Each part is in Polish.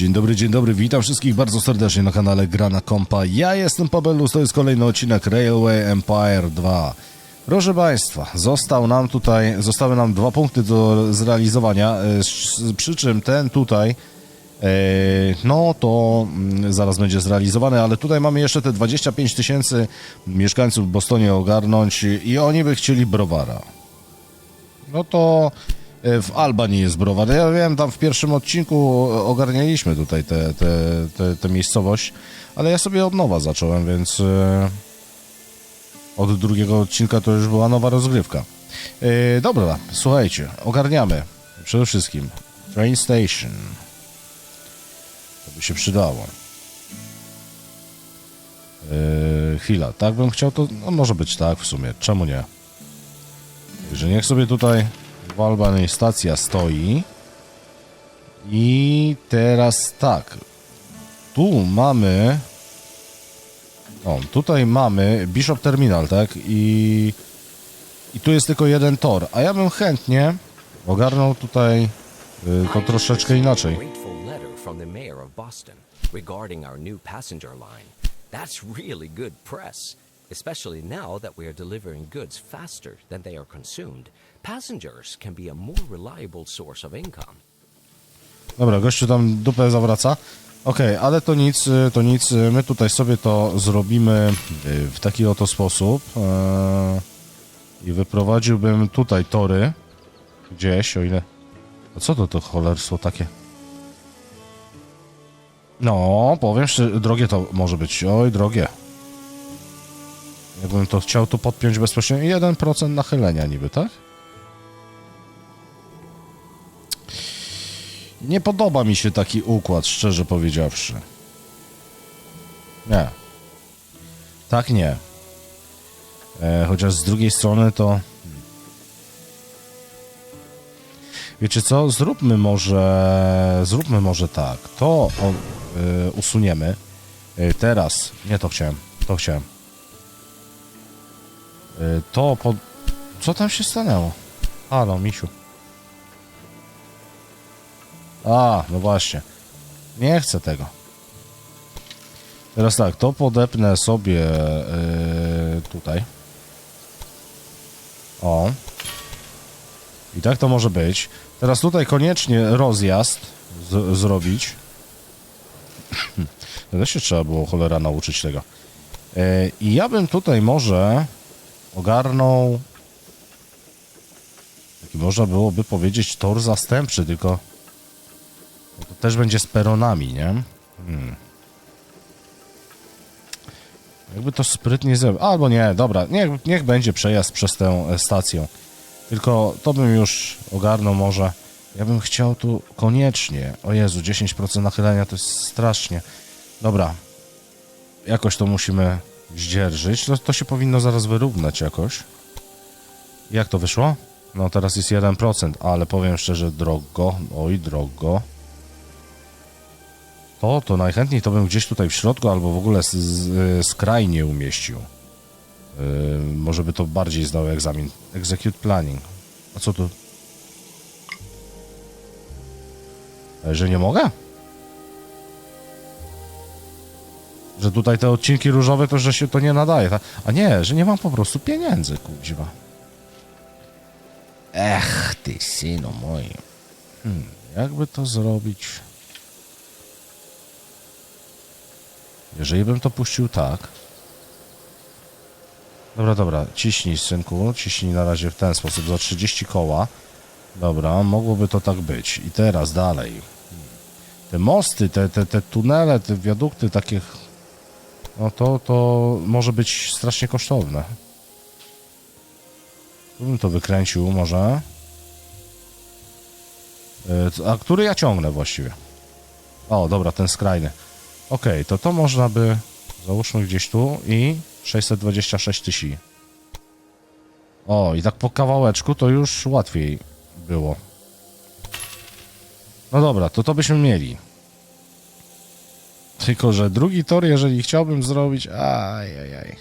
Dzień dobry, dzień dobry, witam wszystkich bardzo serdecznie na kanale Grana Kompa. Ja jestem Pabelus, to jest kolejny odcinek Railway Empire 2. Proszę Państwa, został nam tutaj, zostały nam dwa punkty do zrealizowania, e, przy czym ten tutaj, e, no to mm, zaraz będzie zrealizowany, ale tutaj mamy jeszcze te 25 tysięcy mieszkańców w Bostonie ogarnąć i oni by chcieli browara. No to w Albanii jest browar. Ja wiem, tam w pierwszym odcinku ogarnialiśmy tutaj tę te, te, te, miejscowość, ale ja sobie od nowa zacząłem, więc e, od drugiego odcinka to już była nowa rozgrywka. E, Dobra, słuchajcie, ogarniamy przede wszystkim train station. To by się przydało. E, chwila, tak bym chciał to, no może być tak w sumie, czemu nie? Także niech sobie tutaj w Albanii stacja stoi. I teraz tak. Tu mamy. O, tutaj mamy Bishop Terminal, tak? I. I tu jest tylko jeden tor. A ja bym chętnie ogarnął tutaj y, to troszeczkę inaczej. Regarding our new passenger line. That's really good press, especially now that we are delivering goods faster than they are consumed. Passengers can be a more reliable source of income. Dobra, gościu tam dupę zawraca. Okej, ale to nic, y, to nic. y, My tutaj sobie to zrobimy y, w taki oto sposób. Eee, I wyprowadziłbym tutaj tory. Gdzieś, o ile... A co to to cholerstwo takie? No, powiem szczerze, drogie to może być. Oj, drogie. Jakbym to chciał tu podpiąć bezpośrednio. 1% nachylenia niby, tak? Nie podoba mi się taki układ, szczerze powiedziawszy. Nie. Tak nie. E, chociaż z drugiej strony to. Wiecie co? Zróbmy może. Zróbmy może tak. To o, e, usuniemy. E, teraz. Nie to chciałem. To chciałem. E, to pod. Co tam się stanęło? Halo, misiu. A, no właśnie. Nie chcę tego. Teraz tak, to podepnę sobie yy, tutaj. O. I tak to może być. Teraz tutaj koniecznie rozjazd zrobić. Też się trzeba było cholera nauczyć tego. Yy, I ja bym tutaj może ogarnął taki można byłoby powiedzieć tor zastępczy, tylko no to też będzie z peronami, nie? Hmm. Jakby to sprytnie zrobić. Albo nie, dobra, niech, niech będzie przejazd przez tę e, stację. Tylko to bym już ogarnął może. Ja bym chciał tu koniecznie. O Jezu, 10% nachylenia to jest strasznie. Dobra. Jakoś to musimy zdzierżyć. To, to się powinno zaraz wyrównać jakoś. Jak to wyszło? No teraz jest 1%, ale powiem szczerze, drogo. Oj, drogo. To, to najchętniej to bym gdzieś tutaj w środku albo w ogóle z, z, skrajnie umieścił. Yy, może by to bardziej zdał egzamin. Execute planning. A co tu? E, Że nie mogę? Że tutaj te odcinki różowe to, że się to nie nadaje. tak? A nie, że nie mam po prostu pieniędzy, kuźwa. Ech, ty synu mój. Hmm, jakby to zrobić? Jeżeli bym to puścił tak. Dobra, dobra, ciśnij synku, ciśnij na razie w ten sposób, za 30 koła. Dobra, mogłoby to tak być. I teraz dalej. Te mosty, te, te, te tunele, te wiadukty takie... No to, to może być strasznie kosztowne. Tu bym to wykręcił może. E, A który ja ciągnę właściwie? O, dobra, ten skrajny. Okej, to to można by... Załóżmy gdzieś tu i 626 tysięcy. O, i tak po kawałeczku to już łatwiej było. No dobra, to to byśmy mieli. Tylko, że drugi tor, jeżeli chciałbym zrobić... Ajajaj.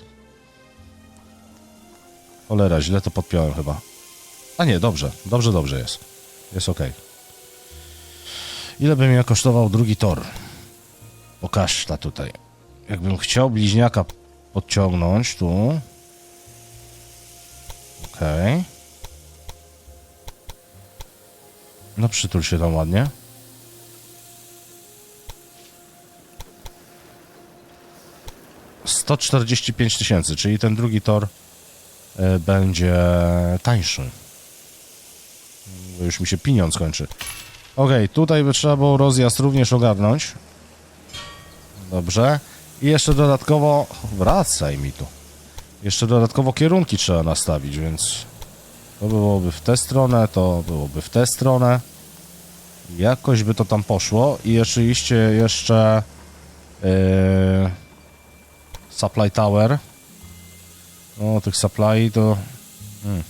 Cholera, źle to podpiąłem chyba. A nie, dobrze, dobrze, dobrze jest. Jest ok. Ile by mnie kosztował drugi tor? Pokaż ta tutaj. Jakbym chciał bliźniaka podciągnąć tu. Okej. No przytul się tam ładnie. Sto czterdzieści pięć tysięcy, czyli ten drugi tor e, będzie tańszy. Bo już mi się pieniądz kończy. Okej, tutaj by trzeba było rozjazd również ogarnąć. Dobrze. I jeszcze dodatkowo... Wracaj mi tu. Jeszcze dodatkowo kierunki trzeba nastawić, więc... To byłoby w tę stronę, to byłoby w tę stronę. Jakoś by to tam poszło. I oczywiście jeszcze... Yy, supply tower. No, tych supply to... Hmm.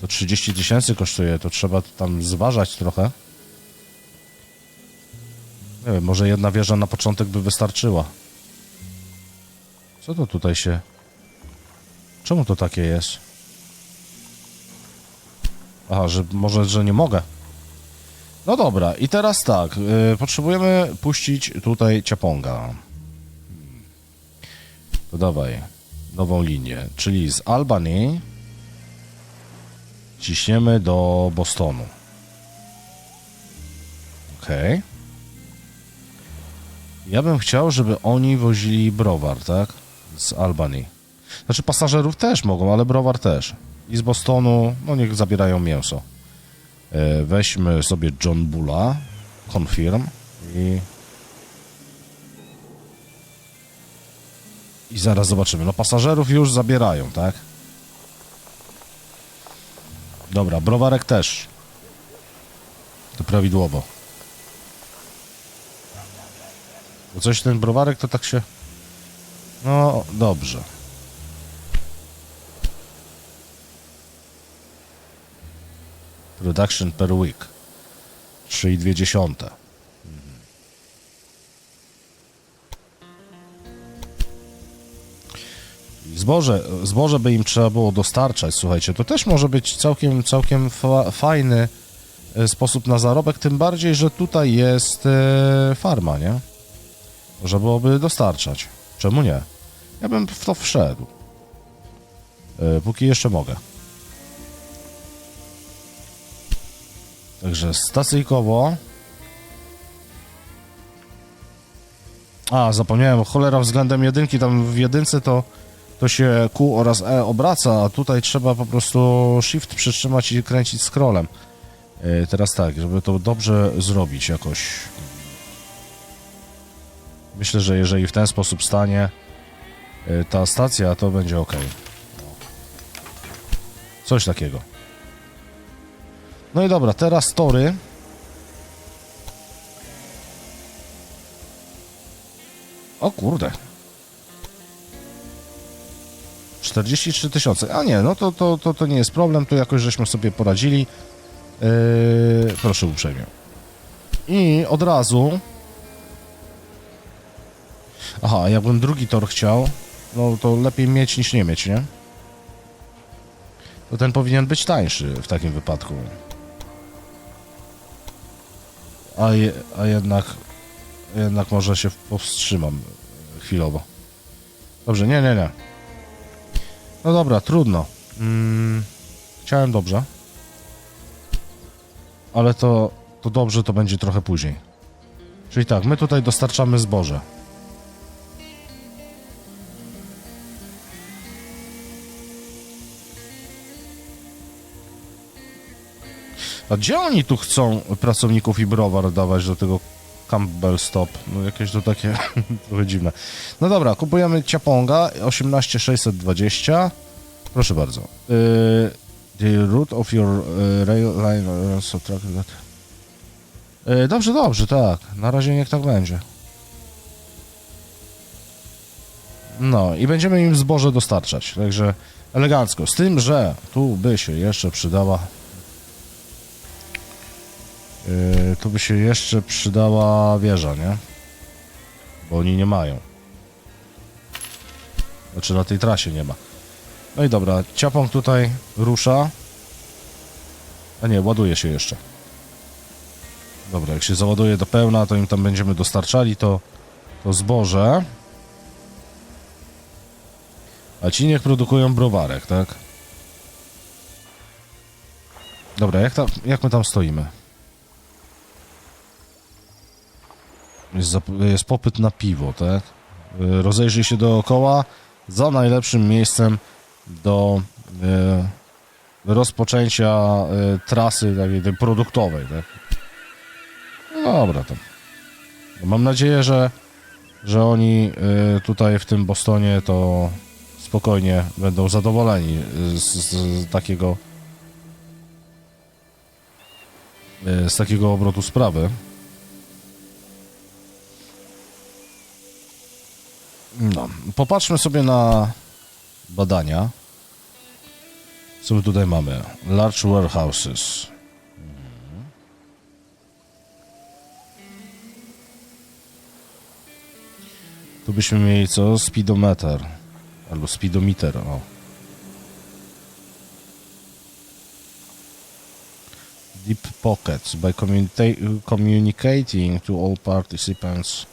To 30 tysięcy kosztuje, to trzeba tam zważać trochę. Nie wiem, może jedna wieża na początek by wystarczyła. Co to tutaj się... Czemu to takie jest? Aha, że może, że nie mogę. No dobra, i teraz tak, yy, potrzebujemy puścić tutaj Ciaponga. To dawaj, nową linię, czyli z Albanii ciśniemy do Bostonu. Okej. Ja bym chciał, żeby oni wozili browar, tak? Z Albanii. Znaczy pasażerów też mogą, ale browar też. I z Bostonu, no niech zabierają mięso. E, weźmy sobie John Bulla, confirm i... I zaraz zobaczymy. No pasażerów już zabierają, tak? Dobra, browarek też. To prawidłowo. Bo coś ten browarek to tak się... No, dobrze. Production per week. 3,2. Mhm. Zboże, zboże by im trzeba było dostarczać, słuchajcie. To też może być całkiem, całkiem fa fajny e, sposób na zarobek, tym bardziej, że tutaj jest e, farma, nie? Można byłoby dostarczać. Czemu nie? Ja bym w to wszedł. E, póki jeszcze mogę. Także stacyjkowo. A, zapomniałem, cholera względem jedynki, tam w jedynce to, to się Q oraz E obraca, a tutaj trzeba po prostu Shift przytrzymać i kręcić scrollem. E, teraz tak, żeby to dobrze zrobić jakoś. Myślę, że jeżeli w ten sposób stanie e, ta stacja, to będzie ok. Coś takiego. No i dobra, teraz tory. O kurde. 43 tysiące. A nie, no to, to, to, to nie jest problem, tu jakoś żeśmy sobie poradzili. Yy, proszę uprzejmie. I od razu... Aha, jakbym drugi tor chciał, no to lepiej mieć niż nie mieć, nie? To ten powinien być tańszy w takim wypadku. A, je, a jednak jednak może się powstrzymam chwilowo. Dobrze, nie, nie, nie. No dobra, trudno. Mm, chciałem dobrze. Ale to, to dobrze to będzie trochę później. Czyli tak, my tutaj dostarczamy zboże. A gdzie oni tu chcą pracowników i browar dawać do tego Campbell Stop? No jakieś to takie trochę dziwne. No dobra, kupujemy Ciaponga 18620. Proszę bardzo. Yy, the root of your yy, rail line subtract that. Yy, dobrze, dobrze, tak. Na razie niech tak będzie. No i będziemy im zboże dostarczać, także elegancko. Z tym, że tu by się jeszcze przydała Yy, tu by się jeszcze przydała wieża, nie? Bo oni nie mają. Znaczy na tej trasie nie ma. No i dobra, ciapąg tutaj rusza. A nie, ładuje się jeszcze. Dobra, jak się załaduje do pełna, to im tam będziemy dostarczali to, to zboże. A ci niech produkują browarek, tak? Dobra, jak, tam, jak my tam stoimy? Jest, jest popyt na piwo, tak? Y, Rozejrzyj się dookoła za najlepszym miejscem do y, rozpoczęcia y, trasy takiej tej produktowej, tak? No dobra, to. Mam nadzieję, że, że oni tutaj w tym Bostonie to spokojnie będą zadowoleni y, z, z takiego z takiego obrotu sprawy. No, popatrzmy sobie na badania. Co my tutaj mamy? Large warehouses. Tu byśmy mieli co? Speedometer. Albo speedometer, o. Deep pockets. By communica- communicating to all participants.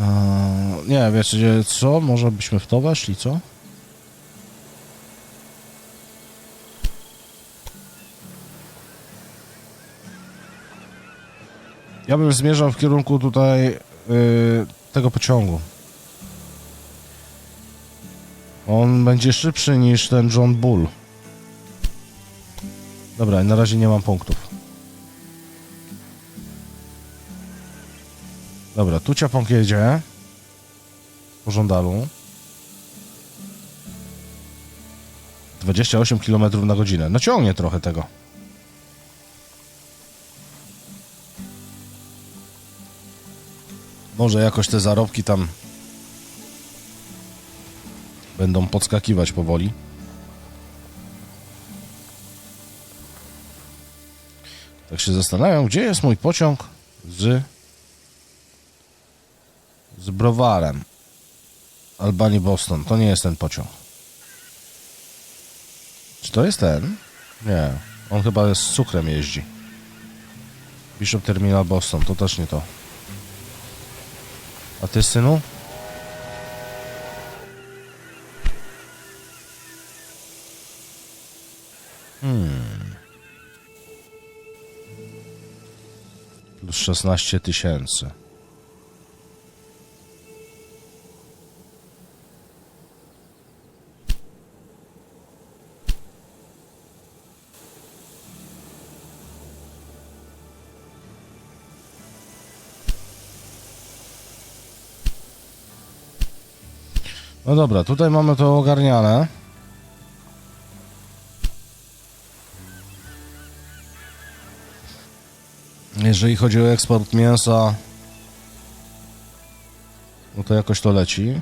Eee, nie, wiecie co? Może byśmy w to weszli, co? Ja bym zmierzał w kierunku tutaj yy, tego pociągu. On będzie szybszy niż ten John Bull. Dobra, na razie nie mam punktów. Dobra, tu ciapąk jedzie. Po żądalu. 28 km na godzinę. No ciągnie trochę tego. Może jakoś te zarobki tam będą podskakiwać powoli. Tak się zastanawiam, gdzie jest mój pociąg z z browarem. Albany Boston. To nie jest ten pociąg. Czy to jest ten? Nie. On chyba z cukrem jeździ. Bishop Terminal Boston. To też nie to. A ty, synu? Hmm. Plus 16 tysięcy. No dobra, tutaj mamy to ogarniane. Jeżeli chodzi o eksport mięsa, no to jakoś to leci.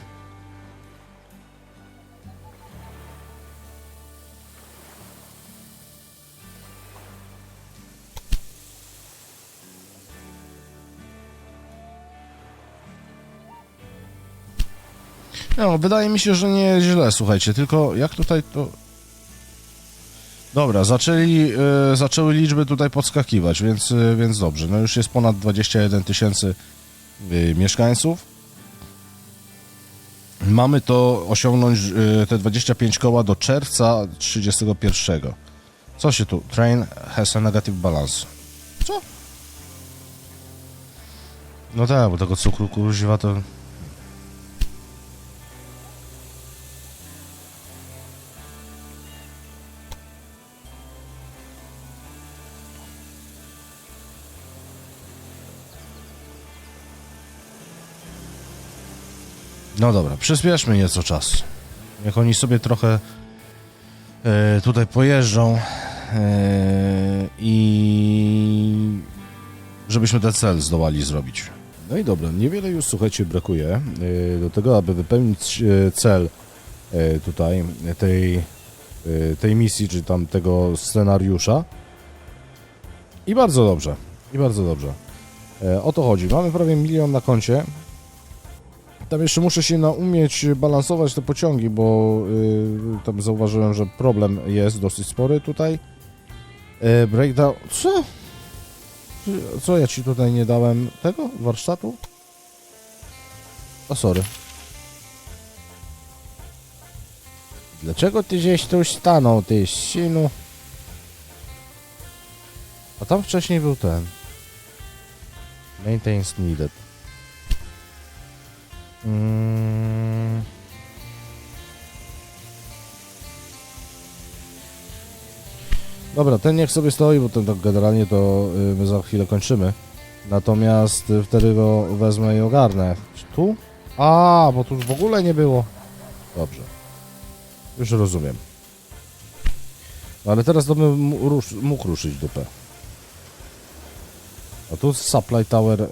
Wydaje mi się, że nie źle, słuchajcie, tylko jak tutaj to... Dobra, zaczęli, e, zaczęły liczby tutaj podskakiwać, więc, e, więc dobrze. No już jest ponad 21 tysięcy e, mieszkańców. Mamy to osiągnąć te 25 koła do czerwca 31. Co się tu? Train has a negative balance. Co? No tak, bo tego cukru kuźwa to... No dobra, przyspieszmy nieco czas. Niech oni sobie trochę e, tutaj pojeżdżą e, i żebyśmy ten cel zdołali zrobić. No i dobra, niewiele już słuchajcie brakuje e, do tego, aby wypełnić cel e, tutaj tej, e, tej misji, czy tam tego scenariusza. I bardzo dobrze, i bardzo dobrze. O to chodzi. Mamy prawie milion na koncie. Tam jeszcze muszę się naumieć balansować te pociągi, bo y, tam zauważyłem, że problem jest dosyć spory tutaj. E, breakdown. Co? Co ja ci tutaj nie dałem tego warsztatu? O sorry. Dlaczego ty gdzieś tu stanął, ty synu? A tam wcześniej był ten. Maintains needed. Mm. Dobra, ten niech sobie stoi, bo ten tak generalnie to y, my za chwilę kończymy. Natomiast y, wtedy go wezmę i ogarnę. Tu? A, bo tu już w ogóle nie było. Dobrze. Już rozumiem. No, ale teraz to bym mógł ruszyć dupę. A tu supply tower, y,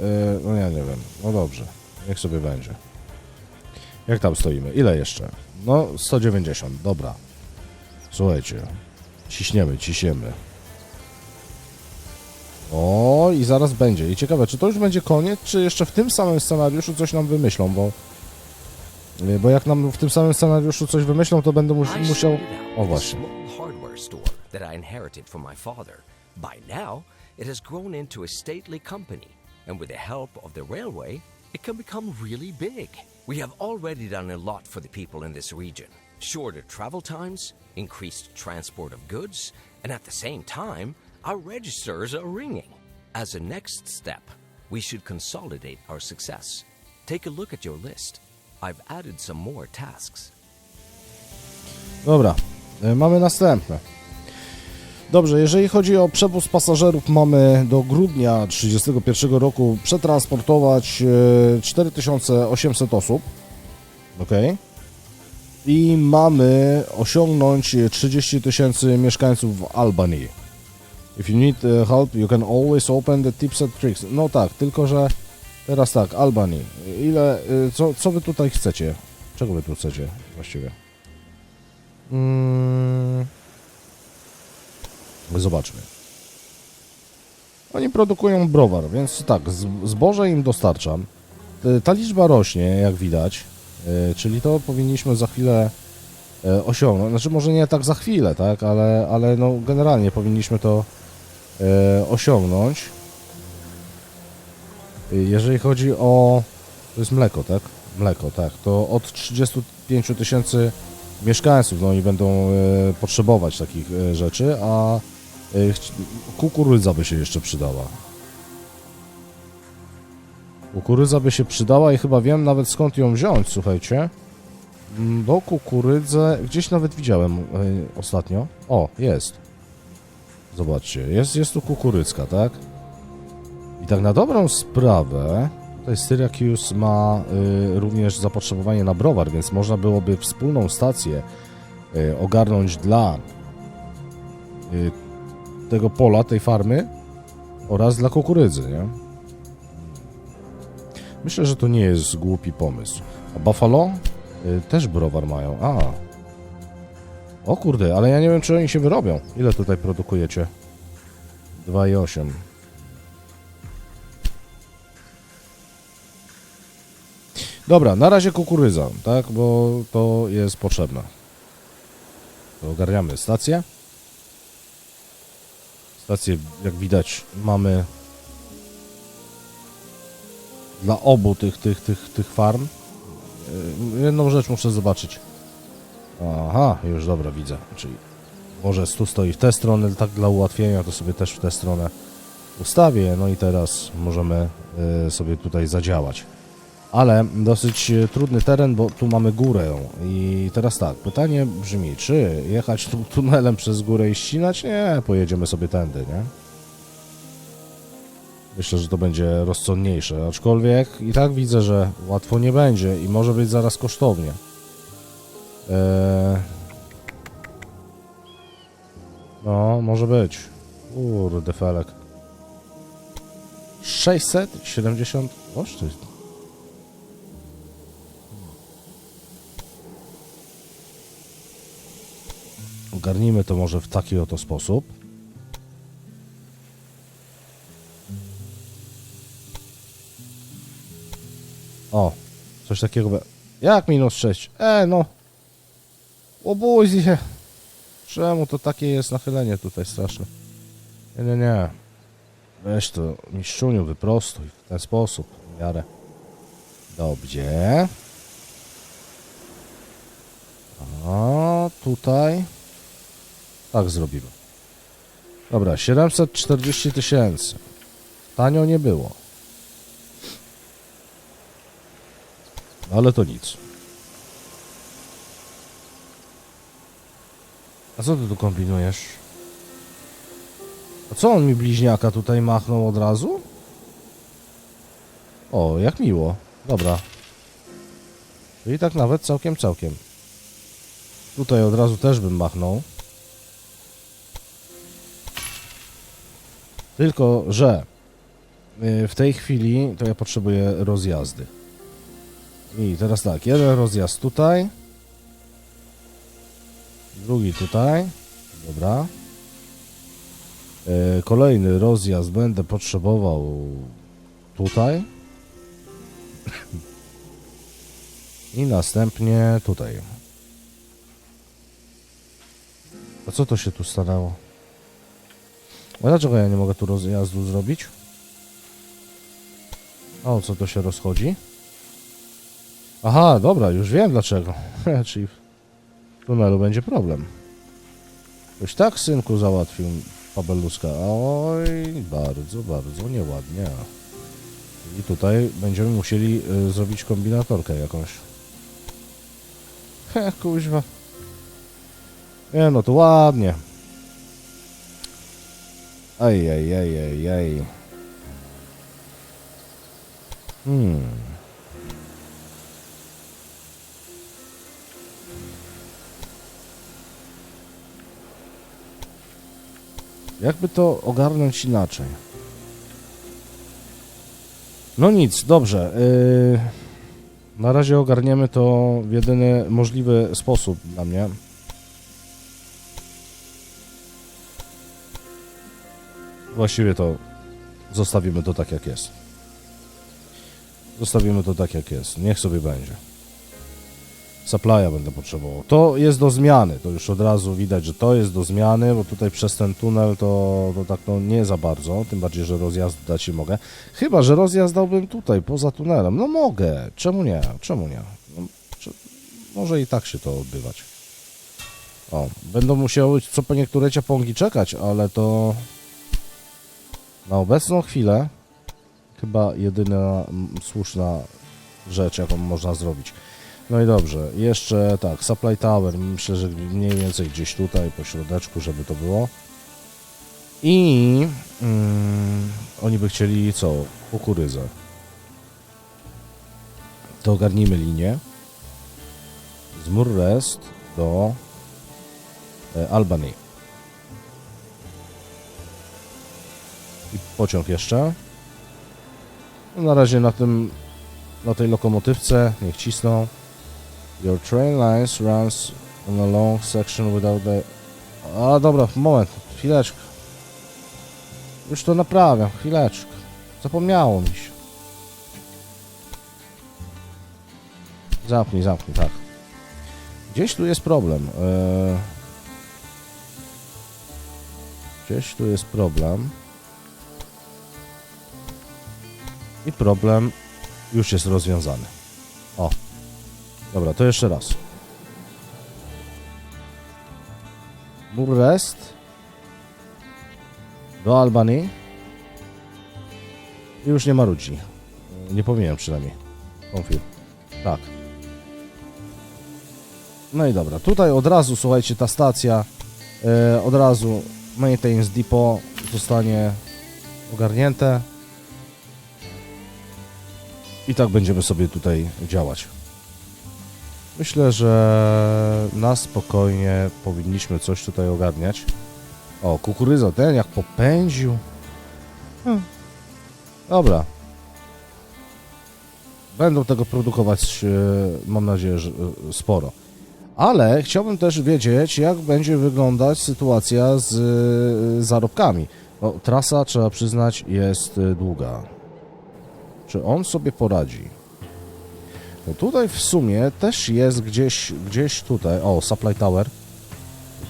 no ja nie wiem. No dobrze, niech sobie będzie. Jak tam stoimy? Ile jeszcze? No 190, dobra. Słuchajcie, ciśniemy, ciśniemy. O, i zaraz będzie. I ciekawe, czy to już będzie koniec, czy jeszcze w tym samym scenariuszu coś nam wymyślą, bo... y, Bo jak nam w tym samym scenariuszu coś wymyślą, to będę mus musiał... O właśnie. it has grown into a stately company, and with the help of the railway, it can become really big. We have already done a lot for the people in this region. Shorter travel times, increased transport of goods, and at the same time, our registers are ringing. As a next step, we should consolidate our success. Take a look at your list. I've added some more tasks. Dobra, mamy następne. Dobrze, jeżeli chodzi o przewóz pasażerów, mamy do grudnia 31 roku przetransportować y, 4800 osób. Ok. I mamy osiągnąć 30 tysięcy mieszkańców w Albanii. If you need uh, help, you can always open the tips and tricks. No tak, tylko że teraz tak, Albanii. Ile, y, co, co wy tutaj chcecie? Czego wy tu chcecie właściwie? Mm. Zobaczmy. Oni produkują browar, więc tak, zboże im dostarczam. Y, Ta liczba rośnie, jak widać, y, czyli to powinniśmy za chwilę y, osiągnąć. Znaczy, może nie tak za chwilę, tak, ale, ale no, generalnie powinniśmy to osiągnąć. Jeżeli chodzi o. To jest mleko, tak? Mleko, tak. To od 35 000 tysięcy mieszkańców, no i będą e, potrzebować takich e, rzeczy, a e, kukurydza by się jeszcze przydała. Kukurydza by się przydała i chyba wiem nawet skąd ją wziąć, słuchajcie. Mm, Bo kukurydzę gdzieś nawet widziałem e, ostatnio. O, jest. Zobaczcie, jest, jest tu kukurydzka, tak? I tak na dobrą sprawę, tutaj Syracuse ma y, również zapotrzebowanie na browar, więc można byłoby wspólną stację y, ogarnąć dla y, tego pola, tej farmy oraz dla kukurydzy, nie? Myślę, że to nie jest głupi pomysł. A Buffalo y, też browar mają. A. O kurde, ale ja nie wiem, czy oni się wyrobią. Ile tutaj produkujecie? 2,8. Dobra, na razie kukurydza, tak, bo to jest potrzebne. Ogarniamy stację. Stację, jak widać, mamy dla obu tych, tych, tych, tych farm. Yy, Jedną rzecz muszę zobaczyć. Aha, już dobra, widzę. Czyli może tu stoi w tę stronę, tak dla ułatwienia, to sobie też w tę stronę ustawię. No i teraz możemy yy, sobie tutaj zadziałać ale dosyć e, trudny teren, bo tu mamy górę. I teraz tak, pytanie brzmi, czy jechać tu tunelem przez górę i ścinać? Nie, pojedziemy sobie tędy, nie? Myślę, że to będzie rozsądniejsze, aczkolwiek i tak widzę, że łatwo nie będzie i może być zaraz kosztownie. Eee... No, może być. Kurde, felek. 670? Oż ty. Ogarnijmy to może w taki oto sposób. O, coś takiego. be- Jak minus 6? E, no. Obuzie. Czemu to takie jest nachylenie tutaj straszne? Nie, nie, nie. Weź to miszczuniu wyprostuj w ten sposób, w miarę. Dobrze. A tutaj tak zrobimy. Dobra, 740 tysięcy. Tanio nie było. Ale to nic. A co ty tu kombinujesz? A co on mi bliźniaka tutaj machnął od razu? O, jak miło. Dobra. Czyli tak nawet całkiem, całkiem. Tutaj od razu też bym machnął. Tylko, że y, w tej chwili to ja potrzebuję rozjazdy. I teraz tak, jeden rozjazd tutaj. Drugi tutaj. Dobra. E, Kolejny rozjazd będę potrzebował tutaj. I następnie tutaj. A co to się tu stanęło? A dlaczego ja nie mogę tu rozjazdu zrobić? O, co to się rozchodzi? Aha, dobra, już wiem dlaczego. Czyli w tunelu będzie problem. Ktoś tak, synku, załatwił Pabeluska. Oj, bardzo, bardzo nieładnie. I tutaj będziemy musieli y, zrobić kombinatorkę jakąś. He, kuźwa. Nie, no to ładnie. Aj. Hmm. Jakby to ogarnąć inaczej? No nic, dobrze. Yy, na razie ogarniemy to w jedyny możliwy sposób dla mnie. Właściwie to zostawimy to tak jak jest. Zostawimy to tak jak jest. Niech sobie będzie. Supply'a będę potrzebował. To jest do zmiany. To już od razu widać, że to jest do zmiany, bo tutaj przez ten tunel to, to tak no nie za bardzo. Tym bardziej, że rozjazd dać nie mogę. Chyba, że rozjazd dałbym tutaj, poza tunelem. No mogę. Czemu nie? Czemu nie? No, czy, może i tak się to odbywać. O, będą musiały co po niektóre ciapongi czekać, ale to na obecną chwilę chyba jedyna mm, słuszna rzecz, jaką można zrobić. No i dobrze, jeszcze tak, Supply Tower, myślę, że mniej więcej gdzieś tutaj, po środeczku, żeby to było. I mm, oni by chcieli co? Kukurydzę. To ogarnijmy linię. Z Murrest do e, Albany. I pociąg jeszcze. Na razie na tym, na tej lokomotywce, niech cisną. Your train lines runs on a long section without the... A dobra, moment, chwileczkę. Już to naprawiam, chwileczkę. Zapomniało mi się. Zamknij, zamknij, tak. Gdzieś tu jest problem. Eee... Gdzieś tu jest problem. I problem już jest rozwiązany. O. Dobra, to jeszcze raz. Burrest do Albanii i już nie ma ludzi. Nie powinienem przynajmniej. Konfirm. Tak. No i dobra, tutaj od razu, słuchajcie, ta stacja, e, od razu maintenance depot zostanie ogarnięte. I tak będziemy sobie tutaj działać. Myślę, że na spokojnie powinniśmy coś tutaj ogarniać. O, kukurydza, ten jak popędził. Hmm. Dobra. Będą tego produkować, e, mam nadzieję, że e, sporo. Ale chciałbym też wiedzieć, jak będzie wyglądać sytuacja z e, zarobkami. No, trasa, trzeba przyznać, jest długa. Czy on sobie poradzi? No tutaj w sumie też jest gdzieś, gdzieś tutaj, o, Supply Tower,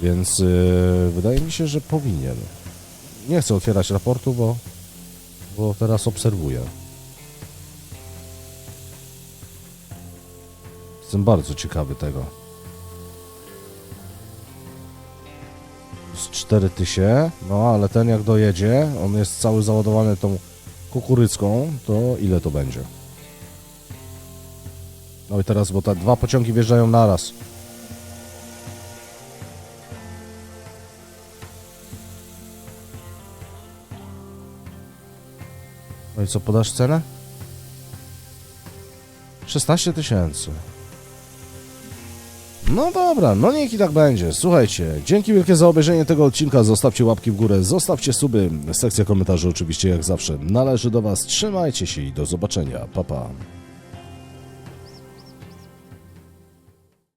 więc yy, wydaje mi się, że powinien. Nie chcę otwierać raportu, bo bo teraz obserwuję. Jestem bardzo ciekawy tego. Z 4000, no ale ten jak dojedzie, on jest cały załadowany tą kukurycką, to ile to będzie? No i teraz, bo te dwa pociągi wjeżdżają naraz. No i co, podasz cenę? 16 tysięcy. No dobra, no niech i tak będzie. Słuchajcie, dzięki wielkie za obejrzenie tego odcinka. Zostawcie łapki w górę, zostawcie suby. Sekcja komentarzy oczywiście jak zawsze należy do Was. Trzymajcie się i do zobaczenia. Pa, pa.